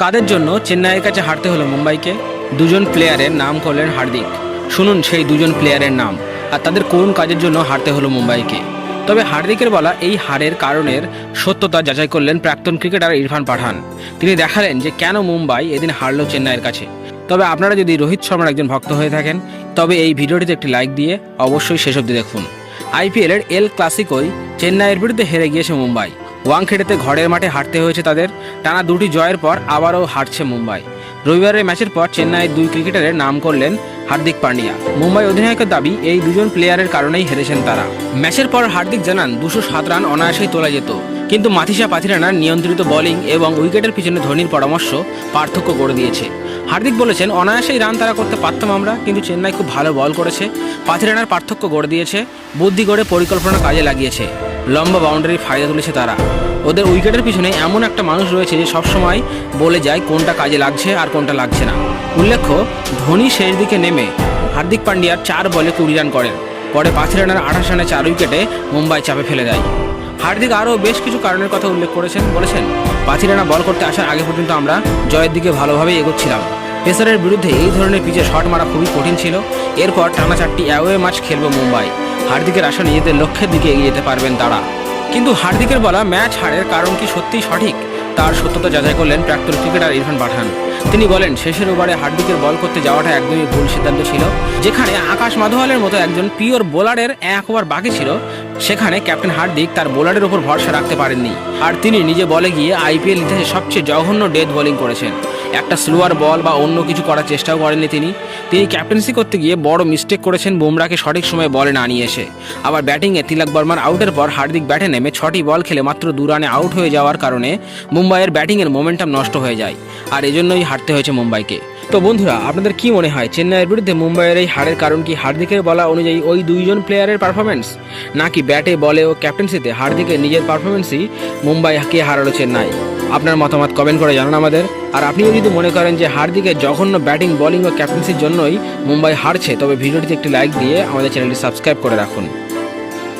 কাদের জন্য চেন্নাইয়ের কাছে হারতে হলো মুম্বাইকে? দুজন প্লেয়ারের নাম করলেন হার্দিক। শুনুন সেই দুজন প্লেয়ারের নাম, আর তাদের কোন কাজের জন্য হারতে হলো মুম্বাইকে? তবে হার্দিকের বলা এই হারের কারণের সত্যতা যাচাই করলেন প্রাক্তন ক্রিকেটার ইরফান পাঠান। তিনি দেখালেন যে কেন মুম্বাই এদিন হারলো চেন্নাইয়ের কাছে। তবে আপনারা যদি রোহিত শর্মার একজন ভক্ত হয়ে থাকেন, তবে এই ভিডিওটিতে একটি লাইক দিয়ে অবশ্যই শেষ অবধি দেখুন। আইপিএলের এল ক্লাসিকোই চেন্নাইয়ের বিরুদ্ধে হেরে গিয়েছে মুম্বাই। ওয়াংখেড়েতে ঘরের মাঠে হারতে হয়েছে তাদের। টানা দুটি জয়ের পর আবারও হারছে মুম্বাই। রবিবারের ম্যাচের পর চেন্নাইয়ের দুই ক্রিকেটারের নাম করলেন হার্দিক পান্ডিয়া। মুম্বাই অধিনায়কের দাবি, এই দুজন প্লেয়ারের কারণেই হেরেছেন তারা। ম্যাচের পর হার্দিক জানান, দুশো সাত রান অনায়াসেই তোলা যেত। কিন্তু মাথিসা পাথিরানার নিয়ন্ত্রিত বোলিং এবং উইকেটের পিছনে ধোনির পরামর্শ পার্থক্য করে দিয়েছে। হার্দিক বলেছেন, অনায়াসেই রান তারা করতে পারতাম আমরা, কিন্তু চেন্নাই খুব ভালো বল করেছে। পাথিরানার পার্থক্য গড়ে দিয়েছে, বুদ্ধি গড়ে পরিকল্পনা কাজে লাগিয়েছে। লম্বা বাউন্ডারির ফায়দা তুলেছে তারা। ওদের উইকেটের পিছনে এমন একটা মানুষ রয়েছে যে সবসময় বলে যায় কোনটা কাজে লাগছে আর কোনটা লাগছে না। উল্লেখ্য, ধোনি শেষ দিকে নেমে হার্দিক পান্ডিয়ার চার বলে কুড়ি রান করেন। পরে পাথিরানার আঠাশ রানে চার উইকেটে মুম্বাই চাপে ফেলে দেয়। হার্দিক আরও বেশ কিছু কারণের কথা উল্লেখ করেছেন, বলেছেন পাথিরানা বল করতে আসার আগে পর্যন্ত আমরা জয়ের দিকে ভালোভাবেই এগোচ্ছিলাম। পেসারের বিরুদ্ধে এই ধরনের পিচে শট মারা খুবই কঠিন ছিল। এরপর টানা চারটি অ্যাওয়ে ম্যাচ খেলবে মুম্বাই। হার্দিকের আশা নিজেদের লক্ষ্যের দিকে এগিয়ে যেতে পারবেন তারা। কিন্তু হার্দিকের বলা ম্যাচ হারের কারণ কি সত্যিই সঠিক? তার সত্যতা যাচাই করলেন প্রাক্তন ক্রিকেটার ইরফান পাঠান। তিনি বলেন, শেষের ওভারে হার্দিকের বল করতে যাওয়াটা একদমই ভুল সিদ্ধান্ত ছিল। যেখানে আকাশ মাধোয়ালের মতো একজন পিওর বোলারের এক ওভার বাকি ছিল, সেখানে ক্যাপ্টেন হার্দিক তার বোলারের উপর ভরসা রাখতে পারেননি। আর তিনি নিজে বলে গিয়ে আইপিএল ইতিহাসে সবচেয়ে জঘন্য ডেথ বোলিং করেছেন। একটা স্লোয়ার বল বা অন্য কিছু করার চেষ্টাও করেননি তিনি। তিনি ক্যাপ্টেন্সি করতে গিয়ে বড় মিস্টেক করেছেন বুমরাকে সঠিক সময়ে বলে না নিয়ে এসে। আবার ব্যাটিংয়ে তিলক বর্মার আউটের পর হার্দিক ব্যাটে নেমে ছটি বল খেলে মাত্র দু রানে আউট হয়ে যাওয়ার কারণে মুম্বাইয়ের ব্যাটিংয়ের মোমেন্টাম নষ্ট হয়ে যায়। আর এজন্যই হারতে হয়েছে মুম্বাইকে। তো বন্ধুরা, আপনাদের কি মনে হয়, চেন্নাইয়ের বিরুদ্ধে মুম্বাইয়ের এই হারের কারণ কি হার্দিকের বলা অনুযায়ী ওই দুইজন প্লেয়ারের পারফরমেন্স নাকি ব্যাটে বলে ও ক্যাপ্টেন্সিতে হার্দিকের নিজের পারফরমেন্সই মুম্বাইকে হারালো চেন্নাই? আপনার মতামত কমেন্ট করে জানান আমাদের। আর আপনিও যদি মনে করেন যে হার্দিকের জঘন্য ব্যাটিং বোলিং ও ক্যাপ্টেন্সির জন্যই মুম্বাই হারছে, তবে ভিডিওটিতে একটি লাইক দিয়ে আমাদের চ্যানেলটি সাবস্ক্রাইব করে রাখুন।